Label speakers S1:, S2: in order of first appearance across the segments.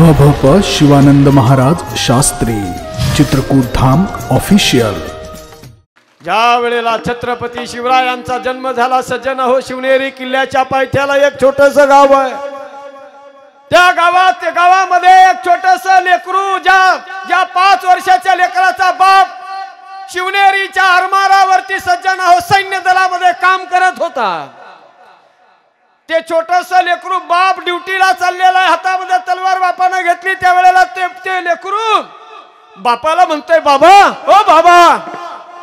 S1: हभप Shivanand Maharaj Shastri Chitrakoot Dham official
S2: ज्या वेळेला छत्रपती शिवरायांचा जन्म झाला सज्जन हो शिवनेरी किल्ल्याच्या पायथ्याला एक छोटस गाव आहे. त्या गावात त्या गावामध्ये एक छोटस लेकरू ज्या ज्या पाच वर्षाच्या लेकराचा बाप शिवनेरीच्या आरमारावरती सज्जन हो सैन्य दलामध्ये काम करत होता. ते छोटस लेकरू बाप ड्युटीला घेतली त्यावेळेला ते ते लेकरू बापाला म्हणतोय बाबा ओ बाबा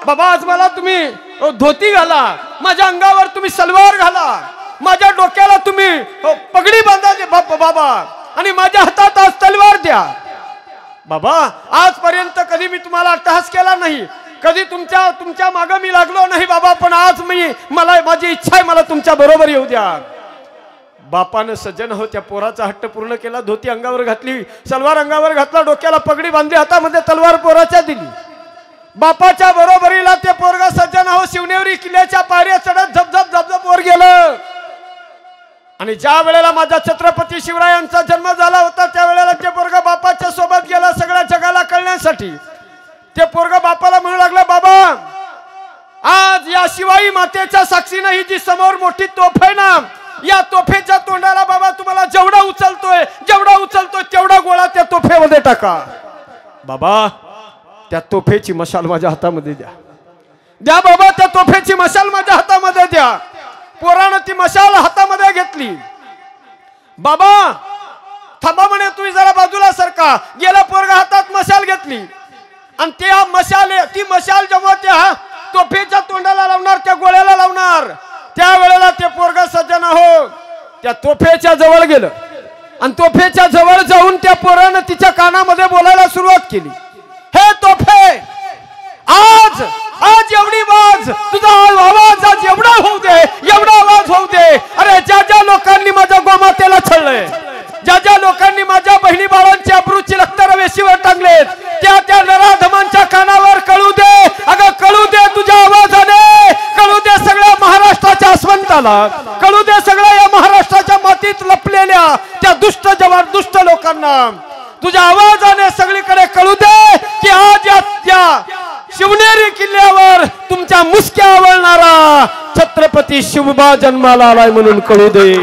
S2: बाबा आज मला तुम्ही धोती घाला माझ्या अंगावर तुम्ही सलवार घाला माझ्या डोक्याला तुम्ही हो, पगडी बांधा बाप बाबा आणि माझ्या हातात आज तलवार द्या. बाबा आजपर्यंत कधी मी तुम्हाला अट्टहास केला नाही कधी तुमच्या तुमच्या मागं मी लागलो नाही बाबा पण आज मी मला माझी इच्छा आहे मला तुमच्या बरोबर येऊ द्या. बापानं सज्जन हो त्या पोराचा हट्ट पूर्ण केला धोती अंगावर घातली सलवार अंगावर घातला डोक्याला पगडी बांधली हातामध्ये तलवार पोराच्या दिली. बापाच्या बरोबरीला ते पोरगा सज्जन हो शिवनेवरी किल्ल्याच्या पायऱ्या चढत झपझप झपझप वर गेलं. आणि ज्या वेळेला माझा छत्रपती शिवरायांचा जन्म झाला होता त्यावेळेला ते पोरगा बापाच्या सोबत गेला सगळ्या जगाला कळण्यासाठी. ते पोरगा बापाला म्हणू लागला बाबा आज या शिवाई मातेच्या साक्षीनं ही जी समोर मोठी तोफ आहे ना या तोफेच्या तोंडाला बाबा तुम्हाला जेवढा उचलतोय जेवढा उचलतोय तेवढा गोळा त्या तोफेमध्ये टाका. बाबा त्या तोफेची मशाल माझ्या हातामध्ये द्या. द्या बाबा त्या तोफेची मशाल माझ्या हातामध्ये द्या. पोरानं ती मशाल हातामध्ये घेतली. बाबा थांबा म्हणे तुम्ही जरा बाजूला सरका. गेला पोरगा हातात मशाल घेतली. आणि त्या मशाले ती मशाल जेव्हा त्या तोफेच्या तोंडाला लावणार त्या गोळ्याला लावणार त्या वेळेला ते पोरगा त्या तोफेच्या जवळ गेलं. आणि तोफेच्या जवळ जाऊन त्या पोरानं तिच्या कानामध्ये बोलायला सुरुवात केली. हे तोफे आज आज एवढी वाज तुझा आवाज आज एवढा होऊ दे एवढा आवाज होऊ दे. अरे ज्या ज्या लोकांनी माझ्या गोमातेला छळलंय ज्या ज्या लोकांनी माझ्या बहिणी बाळांची अब्रूची रक्त वेशीवर टांगलेत त्या त्या नराधमांच्या कानावर कळू दे. अगं कळू दे तुझ्या आवाजाने कळू दे सगळ्या महाराष्ट्राच्या अस्वंताला. द्या सगळ्या या महाराष्ट्राच्या मातीत लपलेल्या त्या दुष्ट जवान दुष्ट लोकांना तुझ्या आवाजाने सगळीकडे कळू दे की आज या त्या शिवनेरी किल्ल्यावर तुमच्या मुसक्या आवळणारा छत्रपती शिवबा जन्माला आलाय म्हणून कळू दे.